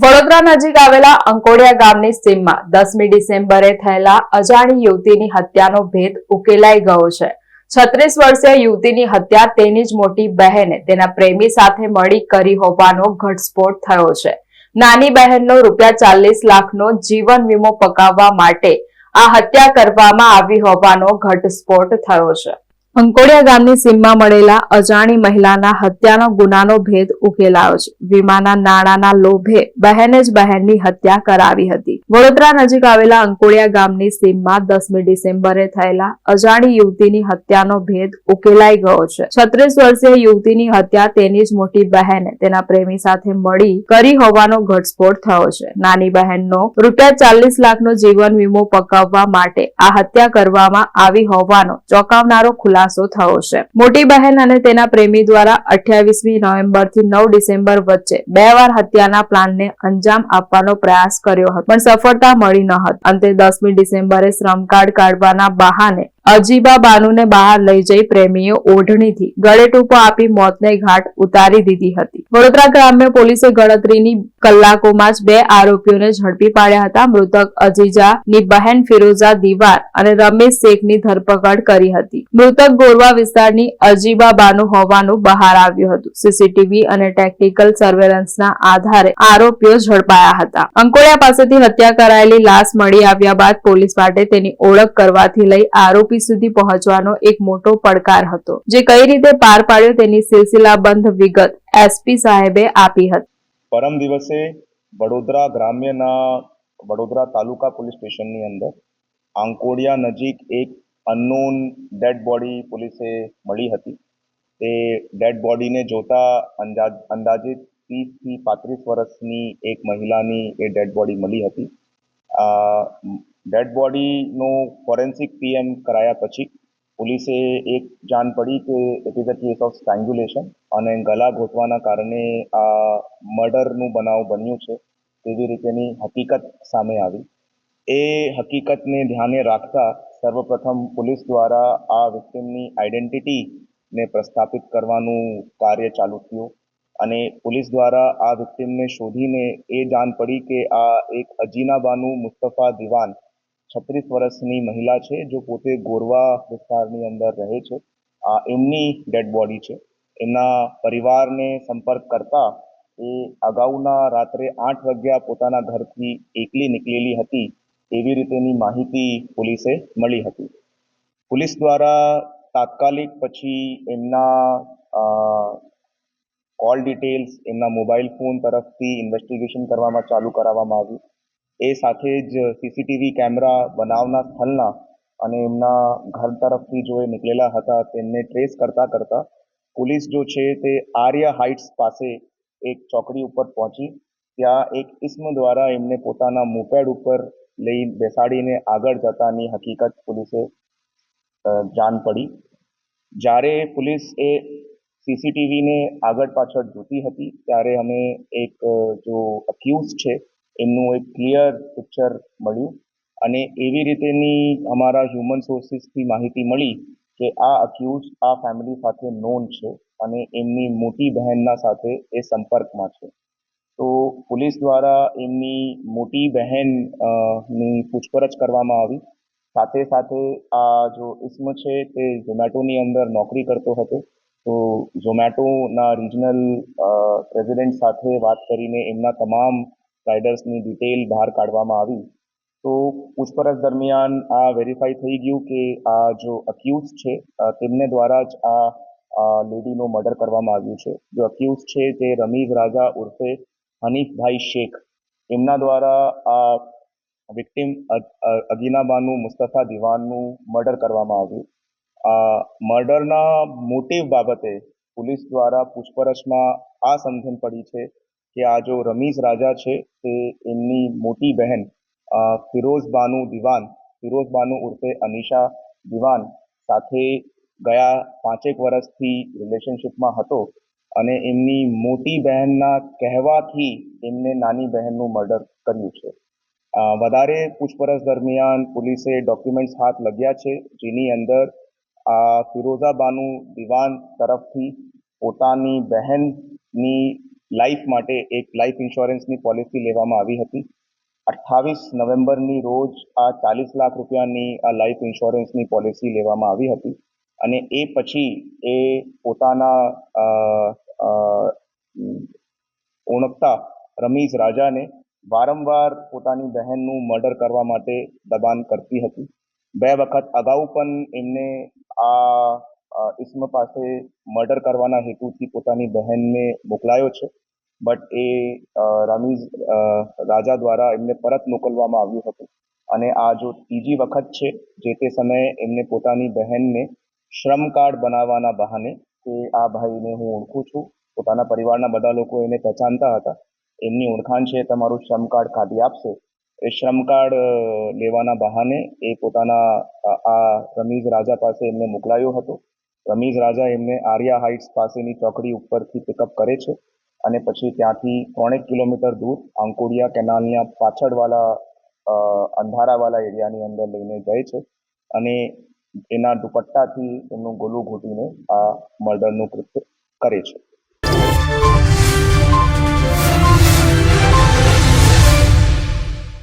વડોદરા નજીક આવેલા અંકોડિયા ગામની સીમમાં દસમી ડિસેમ્બરે થયેલા અજાણી યુવતીની હત્યાનો ભેદ ઉકેલાઈ ગયો છે. છત્રીસ વર્ષીય યુવતીની હત્યા તેની જ મોટી બહેને તેના પ્રેમી સાથે મળી કરી હોવાનો ઘટસ્ફોટ થયો છે. નાની બહેનનો રૂપિયા ચાલીસ લાખનો જીવન વીમો પકાવવા માટે આ હત્યા કરવામાં આવી હોવાનો ઘટસ્ફોટ થયો છે. અંકોડિયા ગામની સીમમાં મળેલા અજાણી મહિલાના હત્યાનો ગુનાનો ભેદ ઉકેલાયો છે. વીમાના નાણાના લોભે બહેને જ બહેનની હત્યા કરાવી હતી. વડોદરા નજીક આવેલા અંકોડિયા ગામની સીમમાં દસમી ડિસેમ્બરે થયેલા અજાણી યુવતીની હત્યાનો ભેદ ઉકેલાઈ ગયો છે. છત્રીસ વર્ષીય યુવતીની હત્યા તેની જ મોટી બહેને તેના પ્રેમી સાથે મળી કરી હોવાનો ઘટસ્ફોટ થયો છે. નાની બહેનનો રૂપિયા ચાલીસ લાખનો જીવન વીમો પકાવવા માટે આ હત્યા કરવામાં આવી હોવાનો ચોંકાવનારો ખુલાસો થયો છે. મોટી બહેન અને તેના પ્રેમી દ્વારા અઠ્યાવીસમી નવેમ્બરથી નવ ડિસેમ્બર વચ્ચે બે વાર હત્યાના પ્લાનને અંજામ આપવાનો પ્રયાસ કર્યો હતો. પણ સફળતા મળી ન હતી. અંતે દસમી ડિસેમ્બરે શ્રમ કાર્ડ કાઢવાના બહાને અજીબા બાનુને બહાર લઈ જઈ પ્રેમીએ ઓઢણીથી ગળે ટૂંકો આપી મોતને ઘાટ ઉતારી દીધી હતી. વડોદરા ગ્રામ્ય પોલીસે ગણતરીની કલાકોમાં જ બે આરોપીઓને ઝડપી પાડ્યા હતા. મૃતક અજીજાની બહેન ફિરોઝા દિવાર અને રમેશ શેખની ધરપકડ કરી હતી. મૃતક ગોરવા વિસ્તારની અજીબા બાનુ હોવાનું બહાર આવ્યું હતું. સીસીટીવી અને ટેકનિકલ સર્વેલન્સના આધારે આરોપીઓ ઝડપાયા હતા. અંકોડિયા પાસેથી હત્યા કરાયેલી લાશ મળી આવ્યા બાદ પોલીસ માટે તેની ઓળખ કરવાથી લઈ આરોપી સુધી પહોંચવાનો એક મોટો પડકાર હતો, જે કઈ રીતે પાર પાડ્યો તેની સિલસિલાબંધ વિગત એસપી સાહેબે આપી હતી. પરમ દિવસે વડોદરા ગ્રામ્યના વડોદરા તાલુકા પોલીસ સ્ટેશનની અંદર આંકોડિયા નજીક એક અનનોન ડેડ બોડી પોલીસે મળી હતી. તે ડેડ બોડીને જોતા અંદાજ, અંદાજિત ત્રીસથી પાંત્રીસ વર્ષની એક મહિલાની એ ડેડ બોડી મળી હતી. ડેડ બોડીનું ફોરેન્સિક પીએમ કરાયા પછી પોલીસે એક જાણ પડી કે it is a case of strangulation અને ગળા ઘોટવાના કારણે આ મર્ડરનું બનાવ બન્યું છે તેવી રીતેની હકીકત સામે આવી. એ હકીકતને ધ્યાને રાખતા સર્વપ્રથમ પોલીસ દ્વારા આ વિક્ટિમની આઈડેન્ટિટીને પ્રસ્થાપિત કરવાનું કાર્ય ચાલુ થયું અને પોલીસ દ્વારા આ વિક્ટિમને શોધીને એ જાણ પડી કે આ એક અજીનાબાનું મુસ્તફા દિવાન છત્રીસ વર્ષની મહિલા છે, જો પોતે ગોરવા વિસ્તારની અંદર રહે છે. આ એમની ડેડ બોડી છે. એમના પરિવારને સંપર્ક કરતા એ અગાઉના રાત્રે આઠ વાગ્યા પોતાના ઘરથી એકલી નીકળેલી હતી એવી રીતેની માહિતી પોલીસે મળી હતી. પોલીસ દ્વારા તાત્કાલિક પછી એમના કોલ ડિટેલ્સ એમના મોબાઈલ ફોન તરફથી ઇન્વેસ્ટિગેશન કરવામાં ચાલુ કરાવવામાં આવ્યું. એ સાથે જ સીસીટીવી કેમેરા બનાવના સ્થળના અને એમના ઘર તરફથી જો એ નીકળેલા હતા, તેમને ટ્રેસ કરતા કરતા પોલીસ જો છે તે આર્ય હાઇટ્સ પાસે એક ચોકડી ઉપર પહોંચી. ત્યાં એક ઇસ્મ દ્વારા એમને પોતાના મોપેડ ઉપર લઈ બેસાડીને આગળ જતાની હકીકત પોલીસે જાણ પડી. જ્યારે પોલીસ એ સીસીટીવીને આગળ પાછળ જોતી હતી, ત્યારે અમે એક જો અક્યુઝ છે એમનું એક ક્લિયર પિક્ચર મળ્યું અને એવી રીતેની અમારા હ્યુમન સોર્સિસથી માહિતી મળી કે આ અક્યુઝ આ ફેમિલી સાથે નોન છે અને એમની મોટી બહેનના સાથે એ સંપર્કમાં છે. તો પોલીસ દ્વારા એમની મોટી બહેનની પૂછપરછ કરવામાં આવી. સાથે સાથે આ જો ઇસ્મ છે તે ઝોમેટોની અંદર નોકરી કરતો હતો. તો ઝોમેટોના રિજનલ પ્રેસિડેન્ટ સાથે વાત કરીને એમના તમામ રાઇડર્સની ડિટેલ બહાર કાઢવામાં આવી, તો પૂછપરછ દરમિયાન આ વેરીફાઈ થઈ ગયું કે આ જો અક્યુઝ છે તેમને દ્વારા જ આ લેડીનો મર્ડર કરવામાં આવ્યું છે. જો અક્યુઝ છે તે રમીઝ રાજા ઉર્ફે હનીફભાઈ શેખ. એમના દ્વારા આ વિક્ટિમ અગીનાબાનું મુસ્તફા દિવાનનું મર્ડર કરવામાં આવ્યું. આ મર્ડરના મોટિવ બાબતે પોલીસ દ્વારા પૂછપરછમાં આ સમજણ પડી છે કે આ જો રમીઝ રાજા છે, તે એમની મોટી બહેન ફિરોઝ બાનુ દિવાન, ફિરોઝ બાનુ ઉર્ફે અનિશા દિવાન સાથે ગયા પાંચેક વર્ષથી રિલેશનશિપમાં હતો અને એમની મોટી બહેનના કહેવાથી એમને નાની બહેનનું મર્ડર કર્યું છે. વધારે પૂછપરછ દરમિયાન પોલીસે ડોક્યુમેન્ટ્સ હાથ લગ્યા છે, જેની અંદર ફિરોઝા બાનુ દિવાન તરફથી પોતાની બહેનની લાઈફ માટે એક લાઈફ ઇન્સ્યોરન્સની પોલિસી લેવામાં આવી હતી. અઠ્ઠાવીસ નવેમ્બરની રોજ આ ચાલીસ લાખ રૂપિયાની આ લાઈફ ઇન્સ્યોરન્સની પોલિસી લેવામાં આવી હતી. અને એ પછી એ પોતાના ઓળખતા રમીઝ રાજાને વારંવાર પોતાની બહેનનું મર્ડર કરવા માટે દબાણ કરતી હતી. બે વખત અગાઉ પણ એમને આ ઇસ્મ પાસે મર્ડર કરવાના હેતુથી પોતાની બહેનને મોકલાયો છે. બટ એ રમીઝ રાજા દ્વારા એમને પરત મોકલવામાં આવ્યું હતું. અને આ જો ત્રીજી વખત છે, જે તે સમયે એમને પોતાની બહેનને શ્રમ કાર્ડ બનાવવાના બહાને કે આ ભાઈને હું ઓળખું છું, પોતાના પરિવારના બધા લોકો એને પહેચાનતા હતા, એમની ઓળખાણ છે, તમારું શ્રમ કાર્ડ કાઢી આપશે. એ શ્રમ કાર્ડ લેવાના બહાને એ પોતાના આ રમીઝ રાજા પાસે એમને મોકલાયો હતો. રમીઝ રાજા એમને આર્યા હાઇટ્સ પાસેની ચોકડી ઉપરથી પિકઅપ કરે છે અને પછી ત્યાંથી ત્રણેક કિલોમીટર દૂર આંકોડિયા કેનાલના પાછળવાળા અંધારાવાળા એરિયાની અંદર લઈને જાય છે અને એના દુપટ્ટાથી એમનું ગોલું ઘૂંટીને આ મર્ડરનું કૃત્ય કરે છે.